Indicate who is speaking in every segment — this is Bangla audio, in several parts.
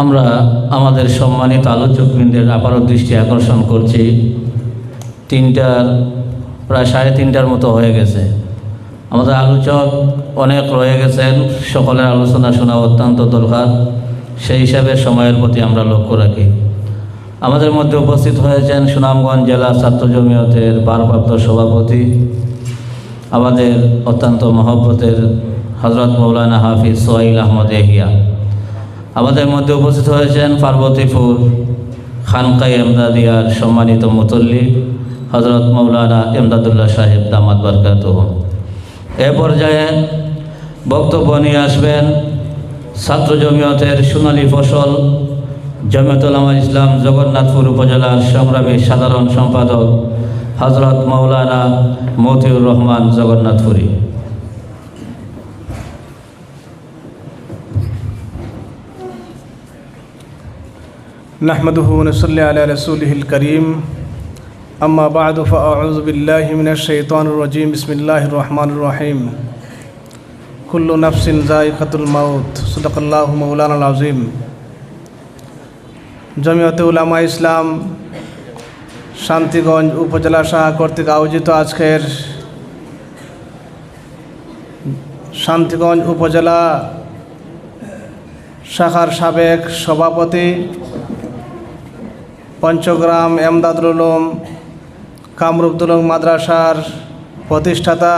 Speaker 1: আমরা আমাদের সম্মানিত আলোচকবৃন্দের আপার দৃষ্টি আকর্ষণ করছি। তিনটার, প্রায় সাড়ে তিনটার মতো হয়ে গেছে। আমাদের আলোচক অনেক রয়ে গেছেন, সকলের আলোচনা শোনা অত্যন্ত দরকার। সেই হিসাবে সময়ের প্রতি আমরা লক্ষ্য রাখি। আমাদের মধ্যে উপস্থিত হয়েছেন সুনামগঞ্জ জেলা ছাত্র জমিয়তের ভারপ্রাপ্ত সভাপতি, আমাদের অত্যন্ত মহব্বতের হজরত মৌলানা হাফিজ সোহাইল আহমদ এহিয়া আমাদের মধ্যে উপস্থিত হয়েছেন পার্বতীপুর খানকাই এমদাদিয়ার সম্মানিত মুতল্লি হজরত মৌলানা এমদাদুল্লাহ সাহেব দামাদ বরকাত এ পর্যায়ে বক্তব্য নিয়ে আসবেন ছাত্র জমিয়তের সোনালী ফসল জমিয়তুলামা ইসলাম জগন্নাথপুর উপজেলার সংগ্রামী সাধারণ সম্পাদক হজরত মৌলানা মতিউর রহমান জগন্নাথপুরী।
Speaker 2: نحمده ونصلي على رسوله الكريم أما بعد فأعوذ بالله من الشيطان الرجيم بسم الله الرحمن الرحيم كل نفس ذائقة الموت صدق الله مولانا العظيم জমিয়তে উলামা ইসলাম শান্তিগঞ্জ উপজেলা শাখা কর্তৃক আয়োজিত আজকের শান্তিগঞ্জ উপজেলা শাখার সাবেক সভাপতি পঞ্চগ্রাম এমদাদুল উলুম কামরুবদুলুম মাদ্রাসার প্রতিষ্ঠাতা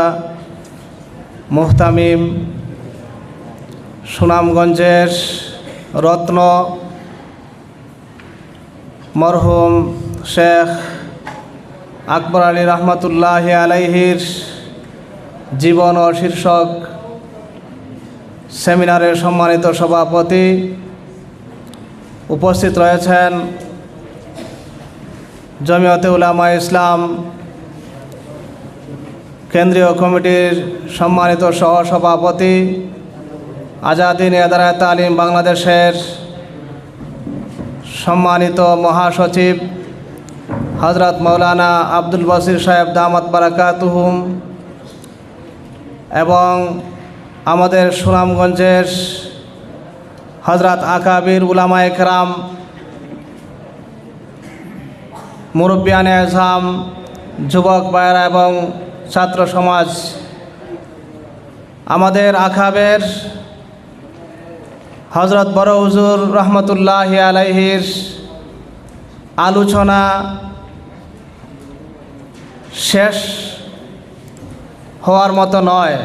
Speaker 2: মুহতামিম সুনামগঞ্জের রত্ন মরহুম শেখ আকবর আলী রহমতুল্লাহ আলাইহির জীবন ও শীর্ষক সেমিনারের সম্মানিত সভাপতি উপস্থিত রয়েছেন জমিয়তে উলামা ইসলাম কেন্দ্রীয় কমিটির সম্মানিত সহসভাপতি আজাদিন এদারায় তালিম বাংলাদেশের সম্মানিত মহাসচিব হজরত মৌলানা আব্দুল বসির সাহেব দামাত বারাকাতুহুম এবং আমাদের সুনামগঞ্জের হজরত আকাবির উলামা একরাম মুরব্বিয়ানে আজহাম, যুবক বায়রা এবং ছাত্র সমাজ, আমাদের আখাবের হজরত বড় হুজুর রহমতুল্লাহ আলাইহির আলোচনা শেষ হওয়ার মতো নয়।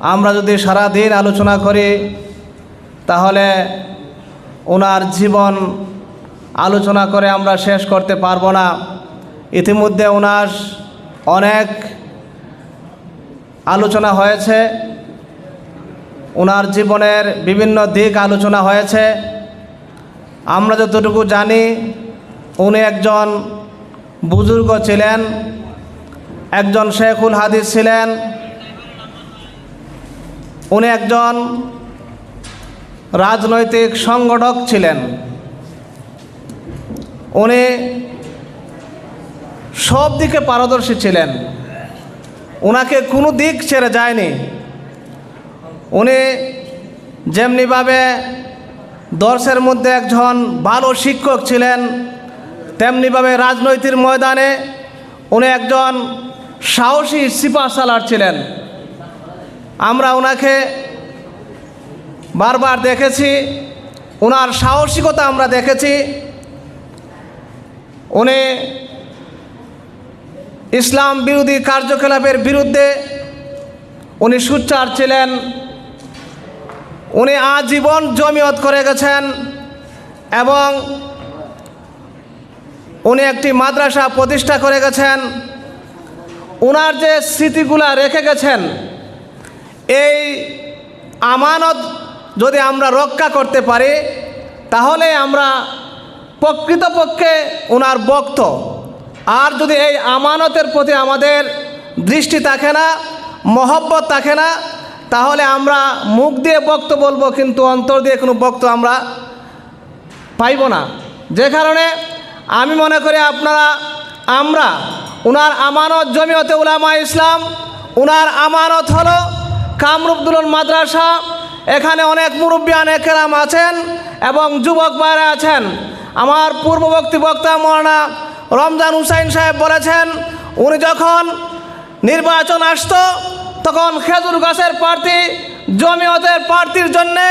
Speaker 2: আমরা যদি সারাদিন আলোচনা করি, তাহলে ওনার জীবন আলোচনা করে আমরা শেষ করতে পারব না। ইতিমধ্যে ওনার অনেক আলোচনা হয়েছে। ওনার জীবনের বিভিন্ন দিক আলোচনা হয়েছে। আমরা যতটুকু জানি, উনি একজন বুজুর্গ ছিলেন, একজন শেখুল হাদিস ছিলেন। উনি একজন রাজনৈতিক সংগঠক ছিলেন। উনি সব দিকে পারদর্শী ছিলেন। ওনাকে কোনো দিক ছেড়ে যায়নি। উনি যেমনিভাবে দর্শের মধ্যে একজন ভালো শিক্ষক ছিলেন, তেমনিভাবে রাজনৈতিক ময়দানে উনি একজন সাহসী সিপা সালার ছিলেন। আমরা ওনাকে বারবার দেখেছি ওনার সাহসিকতা আমরা দেখেছি উনি ইসলাম বিরোধী কার্যকলাপের বিরুদ্ধে উনি সুচ্চার ছিলেন। উনি আজীবন জমিয়ত করে গেছেন এবং উনি একটি মাদ্রাসা প্রতিষ্ঠা করে গেছেন। ওনার যে স্মৃতিগুলা রেখে গেছেন, এই আমানত যদি আমরা রক্ষা করতে পারি, তাহলে আমরা প্রকৃতপক্ষে ওনার বক্ত আর যদি এই আমানতের প্রতি আমাদের দৃষ্টি থাকে না, মহব্বত থাকে না, তাহলে আমরা মুখ দিয়ে বক্ত বলব, কিন্তু অন্তর দিয়ে কোনো বক্ত আমরা পাইব না। যে কারণে আমি মনে করি আপনারা, আমরা, উনার আমানত জমিয়তে উলামা ইসলাম, উনার আমানত হলো কামরুবদুল মাদ্রাসা, এখানে অনেক মুরব্বিয়ান একরাম আছেন এবং যুবক ভাইরা আছেন। আমার পূর্ববর্তী বক্তা মৌলানা রমজান হুসাইন সাহেব বলেছেন, উনি যখন নির্বাচন আসতো, তখন খেজুর গাছের প্রার্থী জমিয়তের প্রার্থীর জন্যে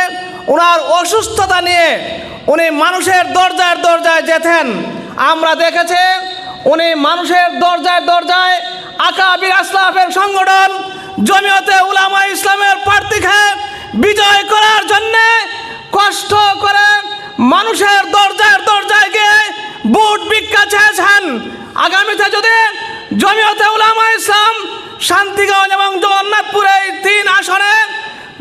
Speaker 2: ওনার অসুস্থতা নিয়ে উনি মানুষের দরজায় দরজায় যেতেন। আমরা দেখেছি উনি মানুষের দরজায় দরজায় আকাবির আসলাফের সংগঠন, জমিয়তে উলামা ইসলামের প্রার্থীকে বিজয় করার জন্যে কষ্ট করে মানুষের দরজায় বুট ভিক্ষা চেয়েছেন আগামীতে যদি জমিয়তে উলামা ইসলাম শান্তিগঞ্জ এবং জগন্নাথপুর এই তিন আসনে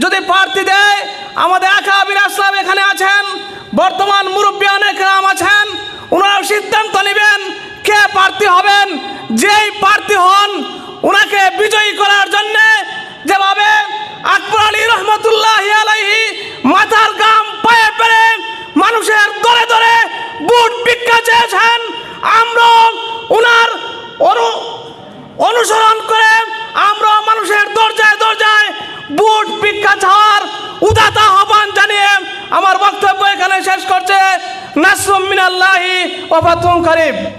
Speaker 2: যদি প্রার্থী দেয়, আমাদের আকাবির আসলাম এখানে আছেন, বর্তমান মুরব্বী অনেক রাম আছেন, ওনারাও সিদ্ধান্ত নেবেন কে প্রার্থী হবেন। যেই প্রার্থী হন, ওনাকে বিজয়ী করার জন্যে যেভাবে আকবর আলী রহমতুল্লাহ বুট ভিক্ষা চেয়েছেন। আমরা ওনার অনু, অনুসরণ করে আমরা মানুষের দরজায় দরজায় বুট ভিক্ষা চাওয়ার উদাতা আহ্বান জানিয়ে আমার বক্তব্য এখানে শেষ করছে। নাসরুম মিনাল্লাহি ওফাতুম করিম।